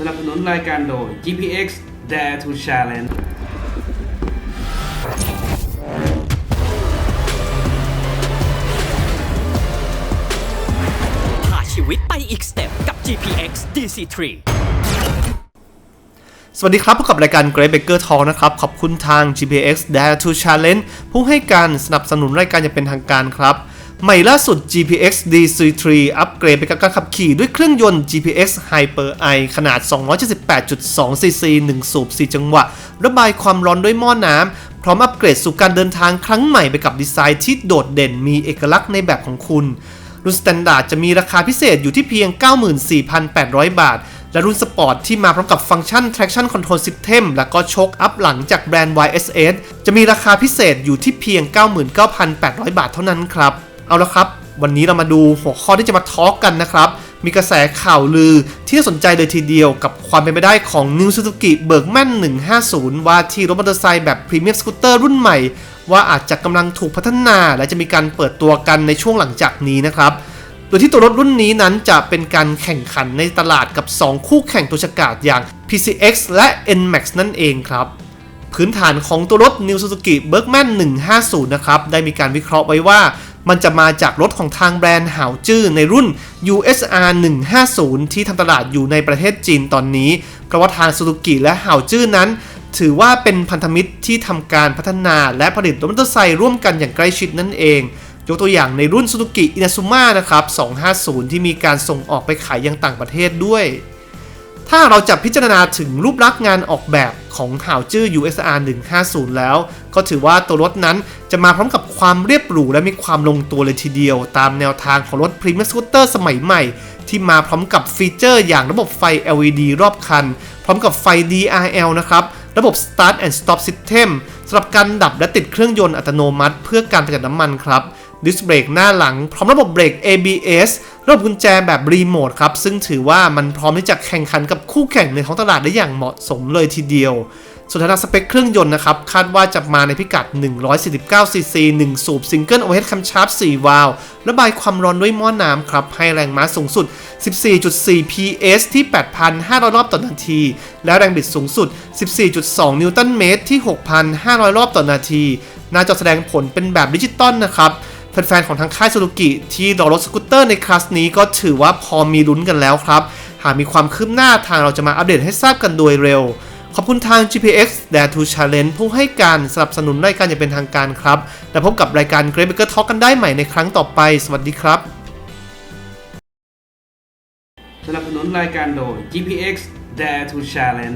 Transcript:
สนับสนุนรายการโดย GPX Dare to Challenge พาชีวิตไปอีกสเต็ปกับ GPX DC3 สวัสดีครับพบกับรายการ Great Baker Talk นะครับ ขอบคุณทาง GPX Dare to Challenge ผู้ให้การสนับสนุนรายการอย่างเป็นทางการครับ ใหม่ล่าสุด GPX DC3 อัปเกรดไปกับการขับขี่ด้วยเครื่องยนต์ GPX Hyper i ขนาด 278.2 cc 1 สูบ 4 จังหวะ ระบายความร้อนด้วยหม้อน้ำ พร้อมอัปเกรดสู่การเดินทางครั้งใหม่ไปกับดีไซน์ที่โดดเด่นมีเอกลักษณ์ในแบบของคุณ รุ่นสแตนดาร์ดจะมีราคาพิเศษอยู่ที่เพียง 94,800 บาท และรุ่นสปอร์ตที่มาพร้อมกับฟังก์ชัน traction control system และก็ชคอัพหลังจากแบรนด์ YSS จะมีราคาพิเศษอยู่ที่เพียง 99,800 บาทเท่านั้นครับ เอาละครับ วันนี้เรามาดูหัวข้อที่จะมาทอล์กกันนะครับ มีกระแสข่าวลือที่น่าสนใจเลยทีเดียวกับความเป็นไปได้ของ New Suzuki Bergman 150 ว่าที่รถมอเตอร์ไซค์แบบพรีเมียมสกูตเตอร์รุ่นใหม่ ว่าอาจจะกำลังถูกพัฒนาและจะมีการเปิดตัวกันในช่วงหลังจากนี้นะครับโดยที่ตัวรถรุ่นนี้นั้นจะเป็นการแข่งขันในตลาดกับ 2 คู่แข่งตัวฉกาดอย่าง PCX และ NMAX นั่นเองครับพื้นฐานของตัวรถ New Suzuki Bergman 150 นะครับ ได้มีการวิเคราะห์ไว้ว่า มันจะมาจากรถของทางแบรนด์หาวจื้อในรุ่น USR 150 ที่ทำตลาดอยู่ในประเทศจีนตอนนี้ เพราะว่าทาง Suzuki และหาวจื้อนั้น ถือว่าเป็นพันธมิตรที่ทำการพัฒนาและผลิตรถมอเตอร์ไซค์ร่วมกันอย่างใกล้ชิดนั่นเองยกตัวอย่างในรุ่น Suzuki Inazuma นะครับ 250 ที่มีการส่งออกไปขายยังต่างประเทศด้วย ถ้าเราจะพิจารณาถึงรูปลักษณ์งานออกแบบของหาวจื้อ USR 150 แล้ว ก็ถือว่าตัวรถนั้นจะมาพร้อมกับความเรียบหรูและมีความลงตัวเลยทีเดียว ตามแนวทางของรถ Premium Scooter สมัยใหม่ ที่มาพร้อมกับฟีเจอร์อย่างระบบไฟ LED รอบคัน พร้อมกับไฟ DRL นะครับระบบ Start and Stop System สำหรับการดับและติดเครื่องยนต์อัตโนมัติ เพื่อการประหยัดน้ำมันครับ ดิสเบรกหน้าหลัง พร้อมระบบเบรก ABS ระบบกุญแจแบบรีโมทครับ ซึ่งถือว่ามันพร้อมที่จะแข่งขันกับคู่แข่งในท้องตลาดได้อย่างเหมาะสมเลยทีเดียว ส่วนทางสเปคเครื่องยนต์นะครับ คาดว่าจะมาในพิกัด 149 ซีซี 1 สูบซิงเกิลโอเฮดคัมชาร์ป4วาล์วระบายความร้อนด้วยหม้อน้ำครับ ให้แรงม้าสูงสุด 14.4 PS ที่ 8,500 รอบต่อนาที และแรงบิดสูงสุด 14.2 นิวตันเมตรที่ 6,500 รอบต่อนาที หน้าจอแสดงผลเป็นแบบดิจิตอลนะครับ แฟนๆของทางค่ายซูซูกิที่รอรถสกูตเตอร์ในคลาสนี้ก็ถือว่าพอมีลุ้นกันแล้วครับ หากมีความคืบหน้าทางเราจะมาอัปเดตให้ทราบกันโดยเร็ว ขอบคุณทาง GPX Dare to Challenge ผู้ให้การสนับสนุนรายการอย่างเป็นทางการครับ และพบกับรายการ Great Baker Talk กันได้ใหม่ในครั้งต่อไป สวัสดีครับ สนับสนุนรายการโดย GPX Dare to Challenge